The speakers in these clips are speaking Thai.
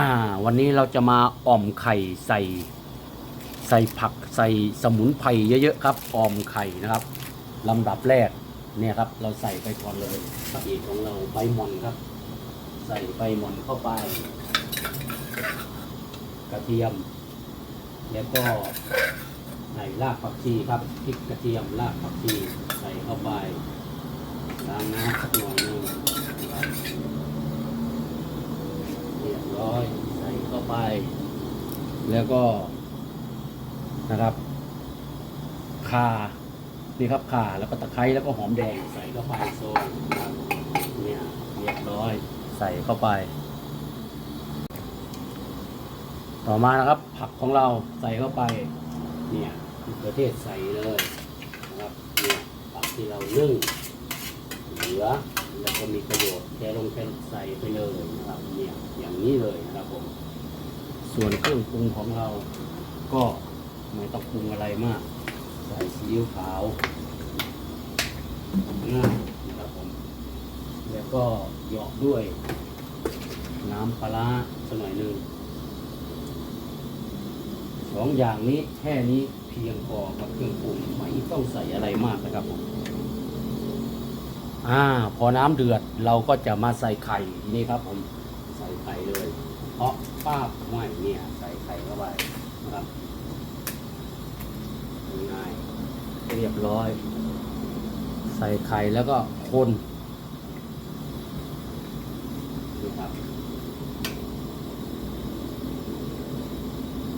อ่าวันนี้เราจะมาอ่อมไข่ใส่ใส่ผักใส่สมุนไพรเยอะๆครับอ่อมไข่นะครับลำดับแรกเนี่ยครับเราใส่ไปก่อนเลยพระเอกของเราใบหม่อนครับ ใส่ใบหม่อนเข้าไป กระเทียม แล้วก็ใส่รากผักชีครับพริกกระเทียมรากผักชีใส่เข้าไปล้างน้ำสักหน่อยนึงนะครับ เรียบร้อยใส่เข้า ไป แล้วก็นะครับข่านี่ครับข่าแล้วก็ตะไคร้แล้วก็หอมแดงใส่เข้าไปโซนเนี่ยเรียบร้อยใส่เข้าไป ต่อมานะครับ ผักของเราใส่เข้าไป เนี่ยมะเขือเทศใส่เลยนะครับเนี่ยผักที่เรานึ่งเหลือแล้วก็มีประโยชน์แค่ลงแค่ใส่ไปเลยนะครับเนี่ยอย่างนี้เลยนะครับผม ส่วนเครื่องปรุงของเราก็ไม่ต้องปรุงอะไรมาก ใส่ซีอิ๊วขาวง่ายนะครับผม แล้วก็หยาะด้วย น้ำปลาร้าสักหน่อยหนึ่งสองอย่างนี้แค่นี้เพียงพอกับเครื่องปรุงไม่ต้องใส่อะไรมากนะครับผมอ่าพอน้ำเดือดเราก็จะมาใส่ไข่ทีนี้ครับผม ใส่ไข่เลย เพราะป้าบไม่เนี่ย ใส่ไข่เข้าไปนะครับง่ายเรียบร้อย ใส่ไข่แล้วก็คนนี่ครับ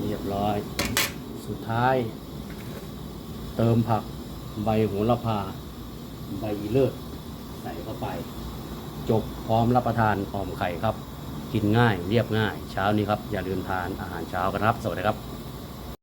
เรียบร้อย สุดท้าย เติมผักใบโหระพา ใบเลิศใส่เข้าไป จบพร้อมรับประทานหอมไข่ครับ กินง่าย เรียบง่าย เช้านี้ครับอย่าลืมทานอาหารเช้ากันครับ สวัสดีครับ